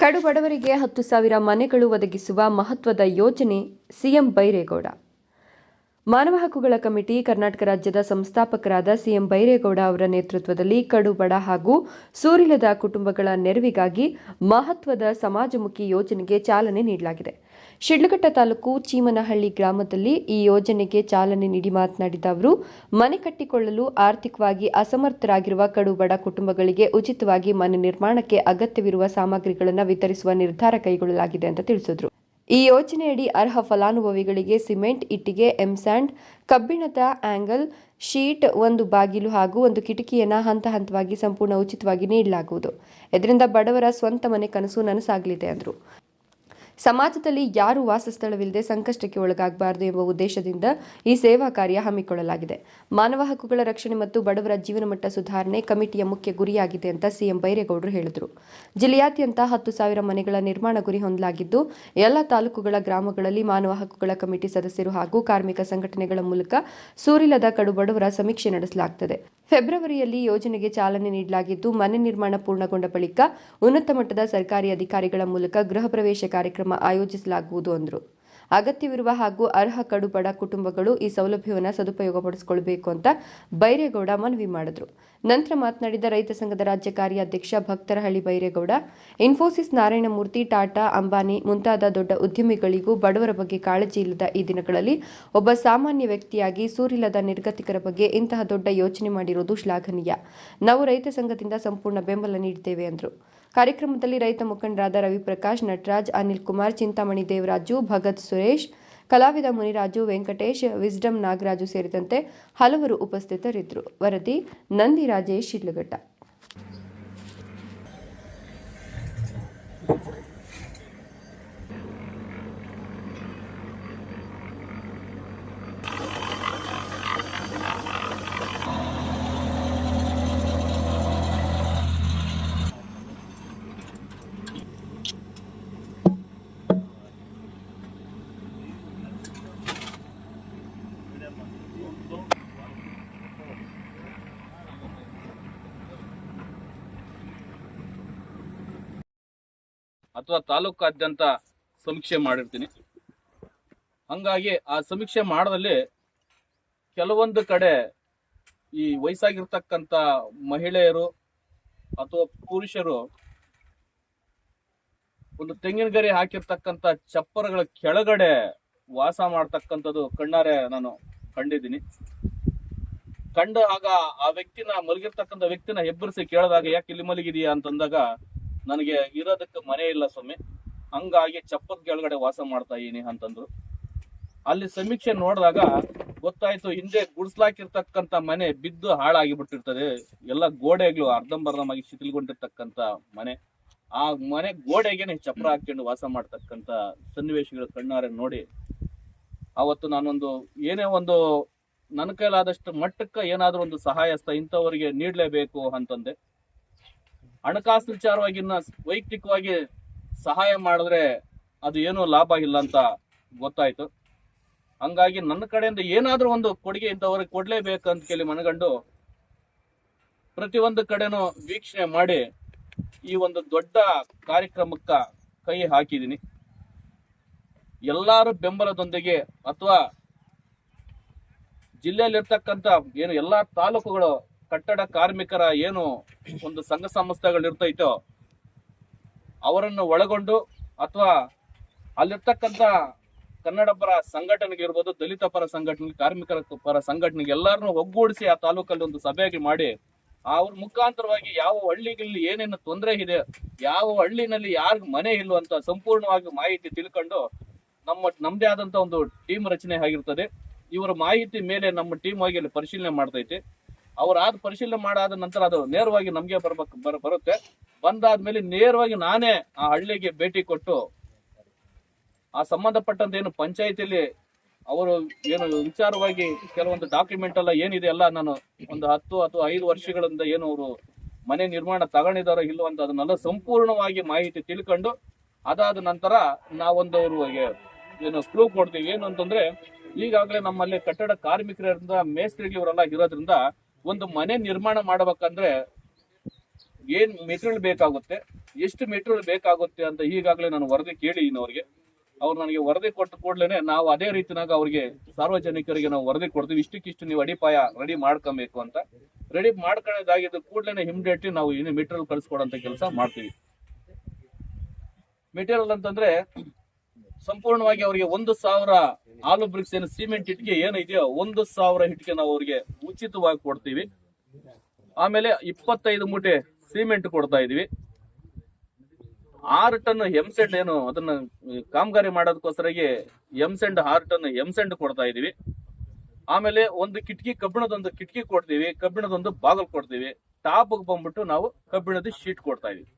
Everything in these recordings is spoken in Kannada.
ಕಡು ಬಡವರಿಗೆ ಹತ್ತು ಸಾವಿರ ಮನೆಗಳು ಒದಗಿಸುವ ಮಹತ್ವದ ಯೋಜನೆ ಸಿಎಂ ಬೈರೇಗೌಡ. ಮಾನವ ಹಕ್ಕುಗಳ ಕಮಿಟಿ ಕರ್ನಾಟಕ ರಾಜ್ಯದ ಸಂಸ್ಥಾಪಕರಾದ ಸಿಎಂ ಬೈರೇಗೌಡ ಅವರ ನೇತೃತ್ವದಲ್ಲಿ ಕಡು ಬಡ ಹಾಗೂ ಸೂರಿಲದ ಕುಟುಂಬಗಳ ನೆರವಿಗಾಗಿ ಮಹತ್ವದ ಸಮಾಜಮುಖಿ ಯೋಜನೆಗೆ ಚಾಲನೆ ನೀಡಲಾಗಿದೆ. ಶಿಡ್ಲಘಟ್ಟ ತಾಲೂಕು ಚೀಮನಹಳ್ಳಿ ಗ್ರಾಮದಲ್ಲಿ ಈ ಯೋಜನೆಗೆ ಚಾಲನೆ ನೀಡಿ ಮಾತನಾಡಿದ ಅವರು, ಮನೆ ಕಟ್ಟಿಕೊಳ್ಳಲು ಆರ್ಥಿಕವಾಗಿ ಅಸಮರ್ಥರಾಗಿರುವ ಕಡು ಬಡ ಕುಟುಂಬಗಳಿಗೆ ಉಚಿತವಾಗಿ ಮನೆ ನಿರ್ಮಾಣಕ್ಕೆ ಅಗತ್ಯವಿರುವ ಸಾಮಗ್ರಿಗಳನ್ನು ವಿತರಿಸುವ ನಿರ್ಧಾರ ಕೈಗೊಳ್ಳಲಾಗಿದೆ ಅಂತ ತಿಳಿಸಿದರು. ಈ ಯೋಜನೆಯಡಿ ಅರ್ಹ ಫಲಾನುಭವಿಗಳಿಗೆ ಸಿಮೆಂಟ್, ಇಟ್ಟಿಗೆ ಎಂಸ್ಯಾಂಡ್ ಕಬ್ಬಿಣದ ಆಂಗಲ್, ಶೀಟ್, ಒಂದು ಬಾಗಿಲು ಹಾಗೂ ಒಂದು ಕಿಟಕಿಯನ್ನು ಹಂತ ಹಂತವಾಗಿ ಸಂಪೂರ್ಣ ಉಚಿತವಾಗಿ ನೀಡಲಾಗುವುದು. ಇದರಿಂದ ಬಡವರ ಸ್ವಂತ ಮನೆ ಕನಸು ನನಸಾಗಲಿದೆ ಎಂದರು ಸಮಾಜದಲ್ಲಿ ಯಾರು ವಾಸಸ್ಥಳವಿಲ್ಲದೆ ಸಂಕಷ್ಟಕ್ಕೆ ಒಳಗಾಗಬಾರದು ಎಂಬ ಉದ್ದೇಶದಿಂದ ಈ ಸೇವಾ ಕಾರ್ಯ ಹಮ್ಮಿಕೊಳ್ಳಲಾಗಿದೆ. ಮಾನವ ಹಕ್ಕುಗಳ ರಕ್ಷಣೆ ಮತ್ತು ಬಡವರ ಜೀವನಮಟ್ಟ ಸುಧಾರಣೆ ಕಮಿಟಿಯ ಮುಖ್ಯ ಗುರಿಯಾಗಿದೆ ಅಂತ ಸಿಎಂ ಬೈರೇಗೌಡರು ಹೇಳಿದರು. ಜಿಲ್ಲೆಯಾದ್ಯಂತ ಹತ್ತು ಸಾವಿರ ಮನೆಗಳ ನಿರ್ಮಾಣ ಗುರಿ ಹೊಂದಲಾಗಿದ್ದು, ಎಲ್ಲ ತಾಲೂಕುಗಳ ಗ್ರಾಮಗಳಲ್ಲಿ ಮಾನವ ಹಕ್ಕುಗಳ ಕಮಿಟಿ ಸದಸ್ಯರು ಹಾಗೂ ಕಾರ್ಮಿಕ ಸಂಘಟನೆಗಳ ಮೂಲಕ ಸೂರಿಲದ ಕಡು ಬಡವರ ಸಮೀಕ್ಷೆ ನಡೆಸಲಾಗುತ್ತದೆ ಫೆಬ್ರವರಿಯಲ್ಲಿ ಯೋಜನೆಗೆ ಚಾಲನೆ ನೀಡಲಾಗಿದ್ದು, ಮನೆ ನಿರ್ಮಾಣ ಪೂರ್ಣಗೊಂಡ ಬಳಿಕ ಉನ್ನತ ಮಟ್ಟದ ಸರ್ಕಾರಿ ಅಧಿಕಾರಿಗಳ ಮೂಲಕ ಗೃಹ ಪ್ರವೇಶ ಕಾರ್ಯಕ್ರಮ ಆಯೋಜಿಸಲಾಗುವುದು ಎಂದರು ಅಗತ್ಯವಿರುವ ಹಾಗೂ ಅರ್ಹ ಕಡುಬಡ ಕುಟುಂಬಗಳು ಈ ಸೌಲಭ್ಯವನ್ನು ಸದುಪಯೋಗಪಡಿಸಿಕೊಳ್ಳಬೇಕು ಅಂತ ಬೈರೇಗೌಡ ಮನವಿ ಮಾಡಿದ್ರು. ನಂತರ ಮಾತನಾಡಿದ ರೈತ ಸಂಘದ ರಾಜ್ಯ ಕಾರ್ಯಾಧ್ಯಕ್ಷ ಭಕ್ತರಹಳ್ಳಿ ಬೈರೇಗೌಡ, ಇನ್ಫೋಸಿಸ್ ನಾರಾಯಣಮೂರ್ತಿ, ಟಾಟಾ, ಅಂಬಾನಿ ಮುಂತಾದ ದೊಡ್ಡ ಉದ್ಯಮಿಗಳಿಗೂ ಬಡವರ ಬಗ್ಗೆ ಕಾಳಜಿ ಇಲ್ಲದ ಈ ದಿನಗಳಲ್ಲಿ ಒಬ್ಬ ಸಾಮಾನ್ಯ ವ್ಯಕ್ತಿಯಾಗಿ ಸೂರಿಲ್ಲದ ನಿರ್ಗತಿಕರ ಬಗ್ಗೆ ಇಂತಹ ದೊಡ್ಡ ಯೋಚನೆ ಮಾಡಿರುವುದು ಶ್ಲಾಘನೀಯ. ನಾವು ರೈತ ಸಂಘದಿಂದ ಸಂಪೂರ್ಣ ಬೆಂಬಲ ನೀಡಿದ್ದೇವೆ ಎಂದರು ಕಾರ್ಯಕ್ರಮದಲ್ಲಿ ರೈತ ಮುಖಂಡರಾದ ರವಿಪ್ರಕಾಶ್, ನಟರಾಜ್, ಅನಿಲ್ ಕುಮಾರ್, ಚಿಂತಾಮಣಿ ದೇವರಾಜು, ಭಗತ್ ಸುರೇಶ್, ಕಲಾವಿದ ಮುನಿರಾಜು, ವೆಂಕಟೇಶ್, ವಿಸ್ಡಮ್ ನಾಗರಾಜು ಸೇರಿದಂತೆ ಹಲವರು ಉಪಸ್ಥಿತರಿದ್ದರು. ವರದಿ ನಂದಿ ರಾಜೇಶ್ ಶಿಡ್ಲಘಟ್ಟ. ಅಥವಾ ತಾಲೂಕಾದ್ಯಂತ ಸಮೀಕ್ಷೆ ಮಾಡಿರ್ತೀನಿ. ಹಂಗಾಗಿ ಆ ಸಮೀಕ್ಷೆ ಮಾಡದಲ್ಲಿ ಕೆಲವೊಂದು ಕಡೆ ಈ ವಯಸ್ಸಾಗಿರ್ತಕ್ಕಂಥ ಮಹಿಳೆಯರು ಅಥವಾ ಪುರುಷರು ಒಂದು ತೆಂಗಿನ ಗರಿ ಹಾಕಿರ್ತಕ್ಕಂಥ ಚಪ್ಪರಗಳ ಕೆಳಗಡೆ ವಾಸ ಮಾಡ್ತಕ್ಕಂಥದ್ದು ಕಣ್ಣಾರೆ ನಾನು ಕಂಡಿದ್ದೀನಿ. ಕಂಡ ಆಗ ಆ ವ್ಯಕ್ತಿನ ಮಲಗಿರ್ತಕ್ಕಂಥ ವ್ಯಕ್ತಿನ ಹೆಬ್ಬರಿಸಿ ಕೇಳಿದಾಗ, ಯಾಕೆ ಇಲ್ಲಿ ಮಲಗಿದೀಯಾ? ಅಂತಂದಾಗ ನನಗೆ ಇರೋದಕ್ಕೆ ಮನೆ ಇಲ್ಲ ಸ್ವಾಮಿ. ಹಂಗಾಗಿ ಚಪ್ಪದ ಕೆಳಗಡೆ ವಾಸ ಮಾಡ್ತಾ ಇದೀನಿ ಅಂತಂದ್ರು. ಅಲ್ಲಿ ಸಮೀಕ್ಷೆ ನೋಡಿದಾಗ ಗೊತ್ತಾಯ್ತು ಹಿಂದೆ ಗುಡಿಸ್ಲಾಕಿರ್ತಕ್ಕಂಥ ಮನೆ ಬಿದ್ದು ಹಾಳಾಗಿ ಬಿಟ್ಟಿರ್ತದೆ ಎಲ್ಲ ಗೋಡೆಗಳು ಅರ್ಧಂಬರ್ಧಮಾಗಿ ಶಿಥಿಲ್ಗೊಂಡಿರ್ತಕ್ಕಂಥ ಮನೆ. ಆ ಮನೆ ಗೋಡೆಗೆನೆ ಚಪ್ರ ಹಾಕೊಂಡು ವಾಸ ಮಾಡ್ತಕ್ಕಂಥ ಸನ್ನಿವೇಶಗಳು ಕಣ್ಣಾರೆ ನೋಡಿ ಅವತ್ತು ನಾನೊಂದು ಏನೇ ಒಂದು ನನ್ನ ಕೈಲಾದಷ್ಟು ಮಟ್ಟಕ್ಕೆ ಏನಾದರೂ ಒಂದು ಸಹಾಯ ಹಸ್ತ ಇಂಥವರಿಗೆ ನೀಡಲೇಬೇಕು ಅಂತಂದೆ. ಹಣಕಾಸು ವಿಚಾರವಾಗಿ ವೈಯಕ್ತಿಕವಾಗಿ ಸಹಾಯ ಮಾಡಿದ್ರೆ ಅದು ಏನೂ ಲಾಭ ಇಲ್ಲ ಅಂತ ಗೊತ್ತಾಯ್ತು. ಹಂಗಾಗಿ ನನ್ನ ಕಡೆಯಿಂದ ಏನಾದರೂ ಒಂದು ಕೊಡುಗೆ ಇಂಥವ್ರಿಗೆ ಕೊಡ್ಲೇಬೇಕು ಅಂತ ಕೇಳಿ ಮನಗಂಡು ಪ್ರತಿಯೊಂದು ಕಡೆನೂ ವೀಕ್ಷಣೆ ಮಾಡಿ ಈ ಒಂದು ದೊಡ್ಡ ಕಾರ್ಯಕ್ರಮಕ್ಕೆ ಕೈ ಹಾಕಿದ್ದೀನಿ. ಎಲ್ಲರೂ ಬೆಂಬಲದೊಂದಿಗೆ ಅಥವಾ ಜಿಲ್ಲೆಯಲ್ಲಿರ್ತಕ್ಕಂಥ ಏನು ಎಲ್ಲಾ ತಾಲೂಕುಗಳು ಕಟ್ಟಡ ಕಾರ್ಮಿಕರ ಏನು ಒಂದು ಸಂಘ ಸಂಸ್ಥೆಗಳು ಇರ್ತೈತೋ ಅವರನ್ನು ಒಳಗೊಂಡು ಅಥವಾ ಅಲ್ಲಿರ್ತಕ್ಕಂಥ ಕನ್ನಡ ಪರ ಸಂಘಟನೆಗೆ ಇರ್ಬೋದು, ದಲಿತ ಪರ ಸಂಘಟನೆ ಕಾರ್ಮಿಕರ ಪರ ಸಂಘಟನೆಗೆ ಎಲ್ಲರನ್ನೂ ಒಗ್ಗೂಡಿಸಿ ಆ ತಾಲೂಕಲ್ಲಿ ಒಂದು ಸಭೆಯಾಗಿ ಮಾಡಿ, ಅವ್ರ ಮುಖಾಂತರವಾಗಿ ಯಾವ ಹಳ್ಳಿಗಳಲ್ಲಿ ಏನೇನು ತೊಂದರೆ ಇದೆ, ಯಾವ ಹಳ್ಳಿನಲ್ಲಿ ಯಾರಿಗ ಮನೆ ಇಲ್ವಂತ ಸಂಪೂರ್ಣವಾಗಿ ಮಾಹಿತಿ ತಿಳ್ಕೊಂಡು ನಮ್ಮ, ನಮ್ದೇ ಆದಂತ ಒಂದು ಟೀಮ್ ರಚನೆ ಆಗಿರ್ತದೆ. ಇವರ ಮಾಹಿತಿ ಮೇಲೆ ನಮ್ಮ ಟೀಮ್ ಆಗಿ ಪರಿಶೀಲನೆ ಮಾಡ್ತೈತಿ. ಅವ್ರಾದ ಪರಿಶೀಲನೆ ಮಾಡಾದ ನಂತರ ಅದು ನೇರವಾಗಿ ನಮ್ಗೆ ಬರ್ಬೇಕು ಬರ ಬರುತ್ತೆ. ಬಂದಾದ್ಮೇಲೆ ನೇರವಾಗಿ ನಾನೇ ಆ ಹಳ್ಳಿಗೆ ಭೇಟಿ ಕೊಟ್ಟು ಆ ಸಂಬಂಧಪಟ್ಟಂತ ಏನು ಪಂಚಾಯತಿಲಿ ಅವರು ಏನು ವಿಚಾರವಾಗಿ ಕೆಲವೊಂದು ಡಾಕ್ಯುಮೆಂಟ್ ಎಲ್ಲ ಏನಿದೆ ಎಲ್ಲ ನಾನು ಒಂದು ಹತ್ತು ಅಥವಾ ಐದು ವರ್ಷಗಳಿಂದ ಏನು ಅವರು ಮನೆ ನಿರ್ಮಾಣ ತಗೊಂಡಿದಾರೋ ಇಲ್ಲೋ ಅಂತ ಅದನ್ನೆಲ್ಲ ಸಂಪೂರ್ಣವಾಗಿ ಮಾಹಿತಿ ತಿಳ್ಕೊಂಡು ಅದಾದ ನಂತರ ನಾವೊಂದು ಅವ್ರಿಗೆ ಏನು ಕ್ಲೂ ಕೊಡ್ತೀವಿ. ಏನು ಅಂತಂದ್ರೆ ಈಗಾಗಲೇ ನಮ್ಮಲ್ಲಿ ಕಟ್ಟಡ ಕಾರ್ಮಿಕರಿಂದ ಮೇಸ್ತ್ರಿಗಳು ಇವರೆಲ್ಲ ಇರೋದ್ರಿಂದ ಒಂದು ಮನೆ ನಿರ್ಮಾಣ ಮಾಡಬೇಕಂದ್ರೆ ಏನ್ ಮೆಟೀರಿಯಲ್ ಬೇಕಾಗುತ್ತೆ, ಎಷ್ಟು ಮೆಟೀರಿಯಲ್ ಬೇಕಾಗುತ್ತೆ ಅಂತ ಈಗಾಗಲೇ ನಾನು ವರದಿ ಕೇಳಿ ಅವ್ರಿಗೆ ಅವ್ರು ನನಗೆ ವರದಿ ಕೊಟ್ಟ ಕೂಡಲೇ ನಾವು ಅದೇ ರೀತಿನಾಗ ಅವ್ರಿಗೆ ಸಾರ್ವಜನಿಕರಿಗೆ ನಾವು ವರದಿ ಕೊಡ್ತೀವಿ. ಇಷ್ಟಕ್ಕಿಷ್ಟು ನೀವು ಅಡಿಪಾಯ ರೆಡಿ ಮಾಡ್ಕೊಬೇಕು ಅಂತ. ರೆಡಿ ಮಾಡ್ಕೊಳ್ಳೋದಾಗಿದ್ದು ಕೂಡಲೇ ಇಮಿಡಿಯೇಟ್ಲಿ ನಾವು ಏನು ಮೆಟೀರಿಯಲ್ ಕಳಿಸ್ಕೊಡೋಂಥ ಕೆಲಸ ಮಾಡ್ತೀವಿ. ಮೆಟೀರಿಯಲ್ ಅಂತಂದ್ರೆ ಸಂಪೂರ್ಣವಾಗಿ ಅವರಿಗೆ ಒಂದು ಸಾವಿರ ಆಲು ಬ್ರಿಕ್ಸ್ ಏನು ಸಿಮೆಂಟ್ ಇಟ್ಟಿಗೆ ಏನಿದೆಯೋ ಒಂದು ಸಾವಿರ ಇಟ್ಟಿಗೆ ನಾವು ಅವರಿಗೆ ಉಚಿತವಾಗಿ ಕೊಡ್ತೀವಿ. ಆಮೇಲೆ ಇಪ್ಪತ್ತೈದು ಮೂಟೆ ಸಿಮೆಂಟ್ ಕೊಡ್ತಾ ಇದೀವಿ ಆರು ಟನ್ ಎಂಸೆಂಡ್ ಏನು ಅದನ್ನ ಕಾಮಗಾರಿ ಮಾಡೋದಕ್ಕೋಸ್ಕರಗೆ ಎಂಸೆಂಡ್ ಆರು ಟನ್ ಎಂಸೆಂಡ್ ಕೊಡ್ತಾ ಇದೀವಿ ಆಮೇಲೆ ಒಂದು ಕಿಟಕಿ, ಕಬ್ಬಿಣದೊಂದು ಕಿಟಕಿ ಕೊಡ್ತೀವಿ, ಕಬ್ಬಿಣದೊಂದು ಬಾಗಲ್ ಕೊಡ್ತೀವಿ. ಟಾಪ್ ಬಂದ್ಬಿಟ್ಟು ನಾವು ಕಬ್ಬಿಣದ ಶೀಟ್ ಕೊಡ್ತಾ ಇದೀವಿ